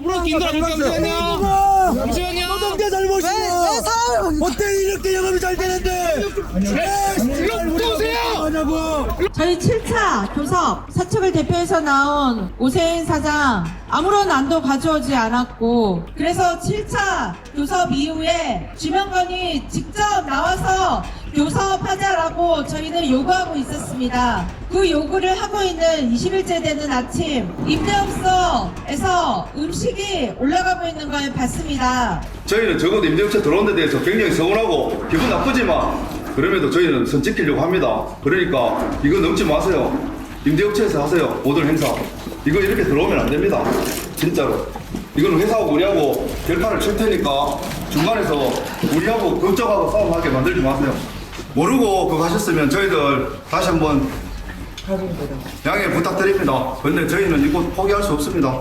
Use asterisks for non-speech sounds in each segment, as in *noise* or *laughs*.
물어낀다 잠시만요. 잠시만요. 노동자 잘못이야. 어때 이렇게 영업이 잘 되는데? 오세요. 하냐고. 저희 7차 교섭 사측을 대표해서 나온 오세인 사장 아무런 안도 가져오지 않았고 그래서 7차 교섭 이후에 주명건이 직접 나와서 교섭하자라고 저희는 요구하고 있었습니다. 그 요구를 하고 있는 20일째 되는 아침 임대업소에서 음식이 올라가고 있는 걸 봤습니다. 저희는 적어도 임대업체 들어온 데 대해서 굉장히 서운하고 기분 나쁘지만 그럼에도 저희는 선 지키려고 합니다. 그러니까 이거 넘지 마세요. 임대업체에서 하세요. 모든 행사. 이거 이렇게 들어오면 안 됩니다. 진짜로. 이거는 회사하고 우리하고 결판을 칠 테니까 중간에서 우리하고 그쪽하고 싸움하게 만들지 마세요. 모르고 그거 하셨으면 저희들 다시 한번 양해 부탁드립니다. 근데 저희는 이곳 포기할 수 없습니다.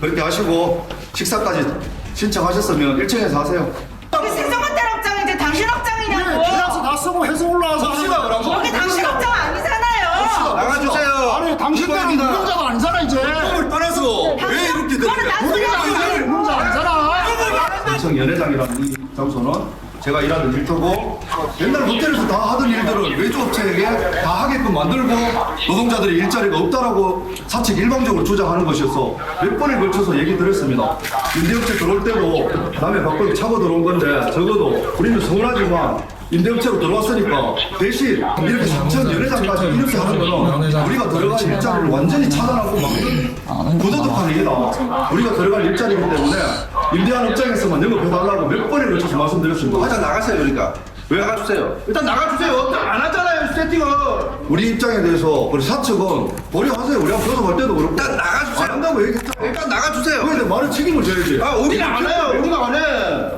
그렇게 하시고 식사까지 신청하셨으면 1층에서 하세요. 여기 세종호텔 업장인데 당신 업장이냐고. 다 쓰고 해서 올라와서 시가 그러고 여기 당신 업장 아니잖아요. 나가주세요. 아니 당신들은 운영자가 아니잖아 이제 을 떠나서 왜 이렇게 그거는 나중에 운영자 아니잖아 인천 연회장이라는 이 장소는 제가 일하는 일터고 옛날 호텔에서 다 하던 일들을 외주업체에게 다 하게끔 만들고 노동자들이 일자리가 없다라고 사측 일방적으로 주장하는 것이어서 몇 번에 걸쳐서 얘기 드렸습니다. 임대업체 들어올 때도 남의 밖으로 차고 들어온 건데 적어도 우리는 서운하지만 임대업체로 들어왔으니까 대신 이렇게 3천 연회장까지 이렇게 하는 거는 우리가 들어갈 일자리를 완전히 차단하고 막는 부도덕한 일이다. 우리가 들어갈 일자리이기 때문에 임대한 업장에서만 영업해달라고 몇 번에 걸쳐서 말씀드렸습니다. 일단 나가세요 그러니까. 왜 나가주세요? 일단 나가주세요. 안 세팅을 우리 입장에 대해서 우리 사측은 고려하세요. 우리가 교섭할 때도 그렇고 일단 나가주세요. 안 한다고 얘기했잖아. 일단 나가주세요 그에 대해 말을 책임을 져야지. 아 우리는 안 해요 우리가 안해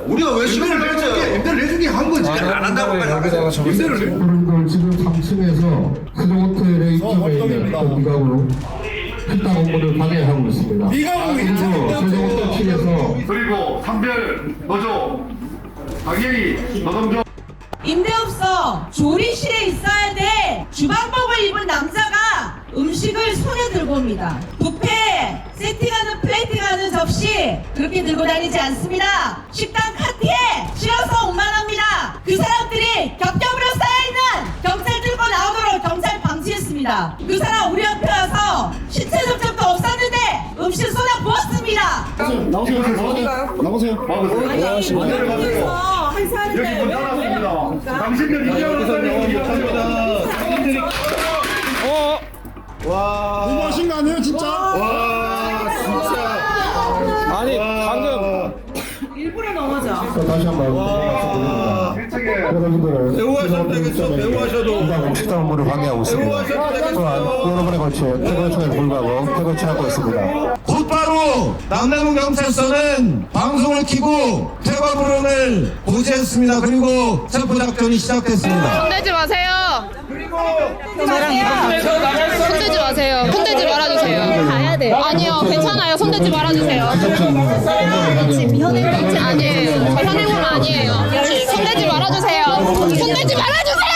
우리가 왜 시간을 임대를 내준 게 내죠 임대를 내준 게한 거지. 안 한다고 빨리 나가세요 임대를 내. 그런 걸 지금 3층에서 세종호텔의 이쪽에 있는 공간으로 식당 업무를 방해하고 있습니다. 그리고 세종호텔 측에서 그리고 상별 노조 당연히 노동조 임대업소 조리실에 있어야 돼. 주방복을 입은 남자가 음식을 손에 들고 옵니다. 뷔페 세팅하는 플레이팅하는 접시 그렇게 들고 다니지 않습니다. 식당 카트에 실어서 운반합니다. 그 사람들이 겹겹으로 쌓여있는 경찰 들고 나오도록 경찰 방치했습니다. 그 사람 우리 옆에 와서 신체 접촉도 없었는데 음식 쏟아 부었습니다. 여기 문 닫았습니다. 당신들 이재용 사장님 너무 하신 거 아니에요 진짜? 아니 방금 다시 한번 여러분들을 배우 하셔도 되겠어 배우 하셔도. 식당 업무를 방해하고 있습니다. 또한 여러 번에 걸쳐 시간에 불구하고 퇴근 취하고 있습니다. 곧바 로 남대문 경찰서는 방송을 켜고 퇴거 불응을 고지했습니다. 그리고 체포 작전이 시작됐습니다. 손대지 마세요. 손대지 마세요. 손대지 말아주세요. 가야 돼. 아니요, 괜찮아요. 손대지 말아주세요. 아니에요. 저 현행범 아니에요. 손대지 말아주세요. 손대지 말아주세요.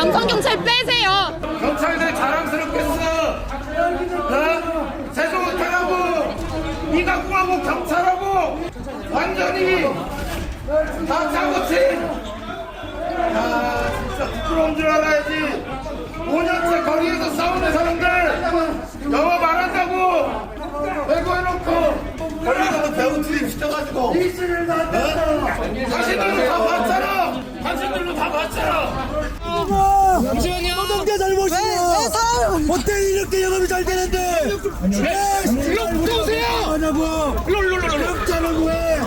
아! 남성 경찰 빼세요. 경찰들 자랑스럽겠어. 어? 세종호텔하고 이각구하고 경찰하고 완전히 다 짜고친. 야 진짜 부끄러운 줄 알아야지. 5년째 거리에서 싸우는 사람들 영업 안 한다고 배고해놓고 걸리다가 배우 트림 시켜가지고 당신들도 다 잠시만요. 노동자 잘못이야. 어때 이렇게 영업이 잘 되는데? 불러 오세요. 하냐고. 영업자는 왜?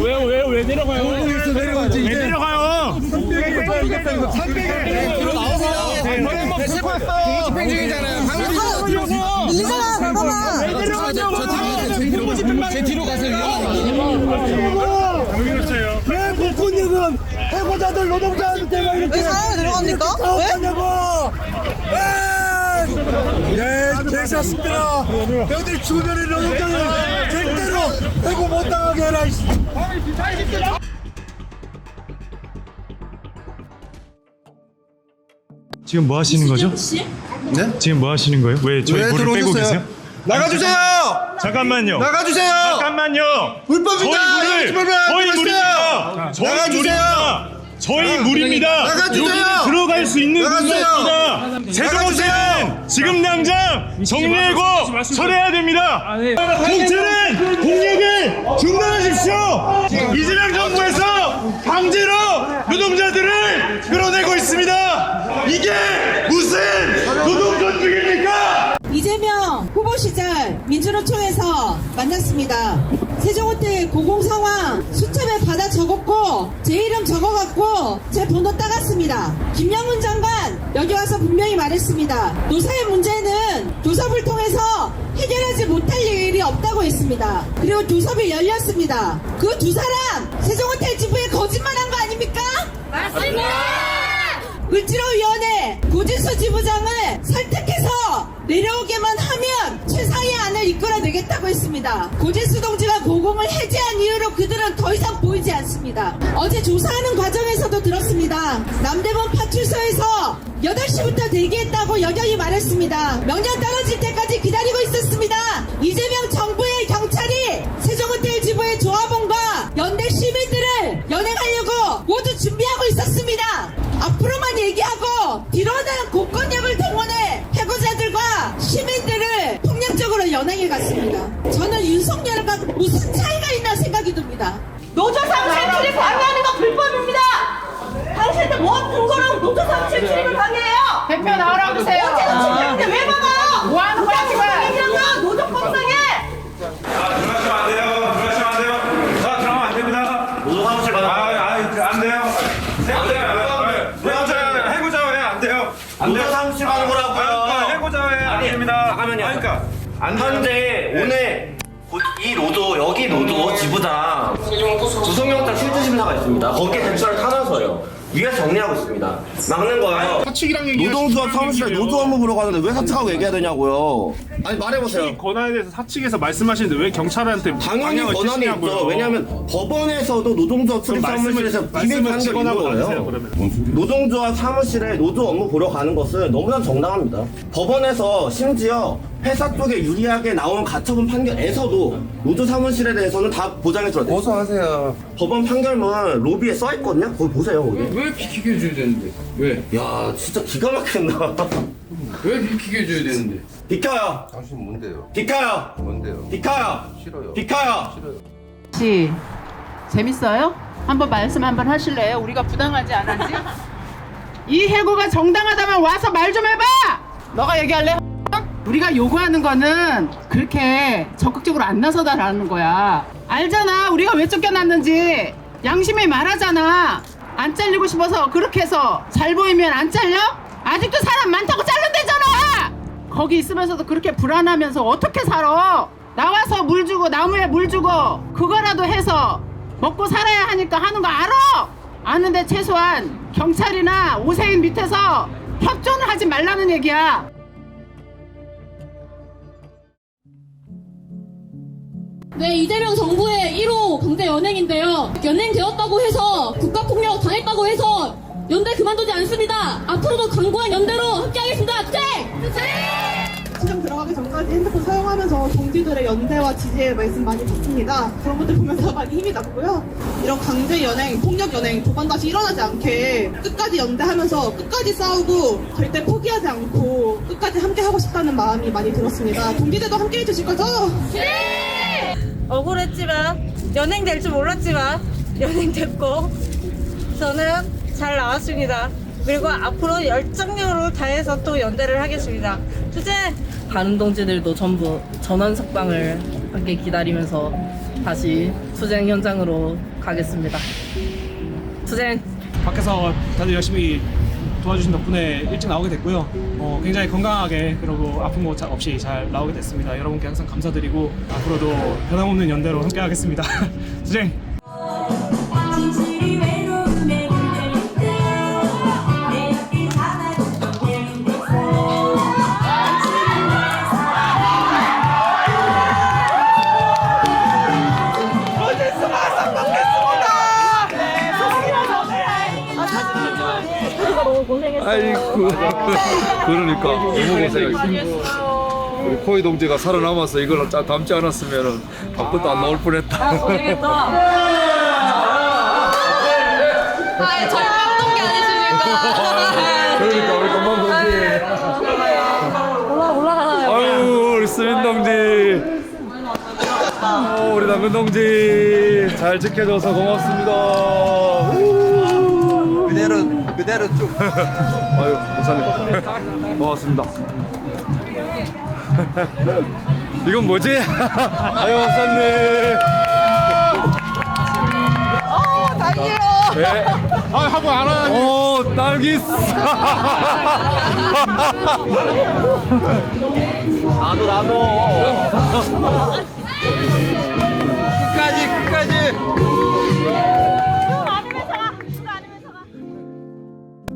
왜왜 왜 내려가요? 여기서 내려가지. 왜 내려가요? 집행 중이잖아요. 밀리잖아, 잠깐만. 제 뒤로 가세요. 왜 국군님은 해고자들 노동자한테만 이렇게 왜 사람을 들어갑니까? 왜? 네, 괜찮습니다. 너희들 주변의 노동자들 절대로 해고 못 당하게 해라. 지금 뭐 하시는 거죠? 네? 지금 뭐 하시는 거예요? 왜 저희 왜 물을 빼고 들어오셨어요? 계세요? 나가주세요! 잠깐만요. 나가주세요! 잠깐만요. 불법이다! 저희 이거 물을 안 저희! 물입니다. 저희 나가주세요! 물입니다. 저희 물입니다. 나가주세요! 여기는 들어갈 수 있는 나가주세요! 물입니다. 세종호텔은 지금 당장 정리하고 철회해야 됩니다. 공채는 공약을 중단하십시오. 이재명 정부에서 강제로 노동자들을 끌어내고 있습니다. 이게 무슨 노동 전쟁입니까? 시절 민주노총에서 만났습니다. 세종호텔 고공 상황 수첩에 받아 적었고 제 이름 적어갖고 제 번호 따갔습니다. 김영훈 장관 여기 와서 분명히 말했습니다. 노사의 문제는 교섭을 통해서 해결하지 못할 일이 없다고 했습니다. 그리고 교섭이 열렸습니다. 그 두 사람 세종호텔 지부에 거짓말한 거 아닙니까? 을지로위원회 고진수 지부장을 설득해서 내려오게만 하면 최상의 안을 이끌어내겠다고 했습니다. 고진수 동지가 고공을 해제한 이후로 그들은 더 이상 보이지 않습니다. 어제 조사하는 과정에서도 들었습니다. 남대문 파출소에서 8시부터 대기했다고 여경이 말했습니다. 명령 떨어질 때까지 기다리고 있었습니다. 이재명 정부의 경찰이 세종호텔 지부의 조합원과 연대 시민들을 연행하려고 모두 준비하고 있었습니다. 앞으로만 얘기하고 뒤로는 공권력을 동원해 해고자들과 시민들을 연행해 갔습니다. 저는 윤석열과 무슨 차이가 있나 생각이 듭니다. 노조사무실 출입 방해하는 건 불법입니다. 당신들 뭔 근거로 노조사무실 출입을 방해해요? 대표 나오라고 하세요. 어제는 출입했는데 왜 막아요? 뭐 하는 거야, 지금? 얘기하면 노조법상에 들어가시면 안 돼요. 들어가시면 안 돼요. 자, 들어가면 안 됩니다. 노조 사무실 가는 아, 아, 안 돼요. 해고자, 해고자 왜안 돼요? 안 돼요. 사무실 가는 거라고요. 해고자 왜안 됩니다. 잠깐만요. 그러니까 안 돼요. 현재 오늘 곧이 노조 여기 노조 지부장 구성영장 실질심사가 있습니다. 거기에 대처를 타나서요. 위에서 정리하고 있습니다. 막는 거예요. 사측이랑 얘기하시는 노동조합 사무실에 노조 업무 보러 가는데 왜 사측하고 얘기해야 되냐고요. 아니 말해보세요. 권한에 대해서 사측에서 말씀하시는데 왜 경찰한테 당연히 방향을 권한이 치시냐고요. 있죠. 왜냐하면 법원에서도 노동조합 출입 그럼 말씀을- 사무실에서 비밀 말씀을 판결이 있는 직원하고 나누세요, 거예요. 그러면. 노동조합 사무실에 노조 업무 보러 가는 것은 너무나 정당합니다. 법원에서 심지어 회사 쪽에 유리하게 나온 가처분 판결에서도 노조 사무실에 대해서는 다 보장해 줘야 돼요. 어서 하세요. 법원 판결문 로비에 써 있거든요. 거기 보세요. 거기. 왜 비키게 해줘야 되는데? 왜? 야, 진짜 기가 막힌다. 왜 비키게 해줘야 되는데? 비켜요. 당신 뭔데요? 비켜요. 뭔데요? 비켜요. 싫어요. 비켜요. 혹시 재밌어요? 한번 말씀 한번 하실래요? 우리가 부당하지 않았지? 이 해고가 정당하다면 와서 말 좀 해봐! 너가 얘기할래? 우리가 요구하는 거는 그렇게 적극적으로 안 나서다라는 거야. 알잖아. 우리가 왜 쫓겨났는지. 양심이 말하잖아. 안 잘리고 싶어서 그렇게 해서 잘 보이면 안 잘려? 아직도 사람 많다고 잘른대잖아! 거기 있으면서도 그렇게 불안하면서 어떻게 살아? 나와서 물 주고 나무에 물 주고 그거라도 해서 먹고 살아야 하니까 하는 거 알아? 아는데 최소한 경찰이나 오세인 밑에서 협조는 하지 말라는 얘기야. 네, 이재명 정부의 1호 강제 연행인데요. 연행되었다고 해서 국가폭력 당했다고 해서 연대 그만두지 않습니다. 앞으로도 강고한 연대로 함께하겠습니다. 투쟁! 시장 들어가기 전까지 핸드폰 사용하면서 동지들의 연대와 지지의 말씀 많이 듣습니다. 그런 것들 보면서 *laughs* 많이 힘이 났고요. 이런 강제 연행, 폭력 연행 두번 다시 일어나지 않게 끝까지 연대하면서 끝까지 싸우고 절대 포기하지 않고 끝까지 함께 하고 싶다는 마음이 많이 들었습니다. 동지들도 함께 해주실 거죠? 억울했지만 연행 될 줄 몰랐지만 연행 됐고 저는 잘 나왔습니다. 그리고 앞으로 열정적으로 다해서 또 연대를 하겠습니다. 투쟁! 다른 동지들도 전부 전원 석방을 함께 기다리면서 다시 투쟁 현장으로 가겠습니다. 투쟁! 밖에서 다들 열심히 도와주신 덕분에 일찍 나오게 됐고요. 어, 굉장히 건강하게 그리고 아픈 거 없이 잘 나오게 됐습니다. 여러분께 항상 감사드리고 앞으로도 변함없는 연대로 함께하겠습니다. 수쟁! 아이고. *laughs* 그러니까. 너무 고생했어 우리 코이 동지가 살아남아서 이걸 짜- 담지 않았으면 밥도 안 나올 뻔했다. 아, *laughs* 저희 깜동기 아니십니까? 그러니까 우리 건방 동지 올라 올라가요. 아유 우리 스민 동지. 어, 우리 당근 동지. 잘 지켜줘서 고맙습니다. 그대로 그대로 쭉. 아유 목사님 고맙습니다. *laughs* 이건 뭐지? *laughs* 아유 목사님. 어, 다리요. 네. 아 하고 안 하니 오 딸기 *laughs* 나도 나도. 끝까지 끝까지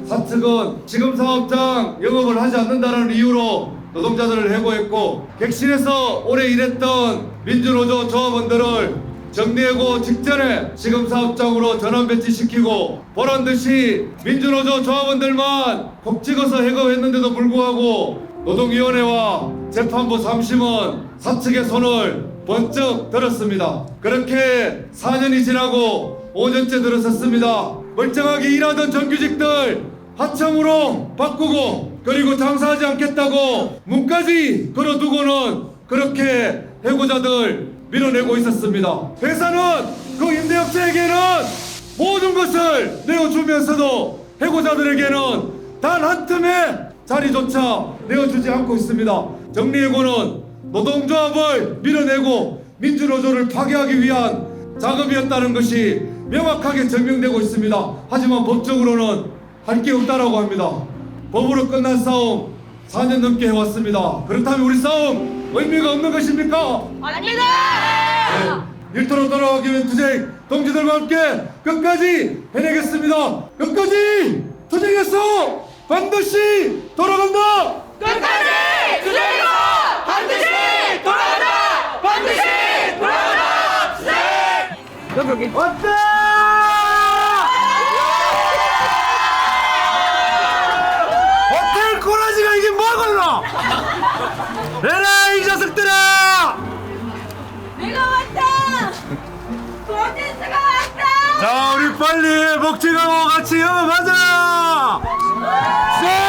사측은 지금 사업장 영업을 하지 않는다는 이유로 노동자들을 해고했고 객실에서 오래 일했던 민주노조 조합원들을 정리해고 직전에 지금 사업장으로 전환 배치시키고 보란 듯이 민주노조 조합원들만 곡 찍어서 해고했는데도 불구하고 노동위원회와 재판부 3심은 사측의 손을 번쩍 들었습니다. 그렇게 4년이 지나고 5년째 들어섰습니다. 멀쩡하게 일하던 정규직들 하청으로 바꾸고 그리고 장사하지 않겠다고 문까지 걸어두고는 그렇게 해고자들 밀어내고 있었습니다. 회사는 그 임대업체에게는 모든 것을 내어주면서도 해고자들에게는 단 한 틈의 자리조차 내어주지 않고 있습니다. 정리해고는 노동조합을 밀어내고 민주노조를 파괴하기 위한 작업이었다는 것이 명확하게 증명되고 있습니다. 하지만 법적으로는 할 게 없다라고 합니다. 법으로 끝난 싸움 4년 넘게 해왔습니다. 그렇다면 우리 싸움 의미가 없는 것입니까? 아닙니다. 네, 일터로 돌아가기 위한 투쟁 동지들과 함께 끝까지 해내겠습니다. 끝까지 투쟁해서 반드시 돌아간다. 끝까지 투쟁해서 반드시 돌아간다. 반드시 돌아간다. 투쟁. 여기 여기. 호텔 빨리 복지가고 같이 영업하자! 세!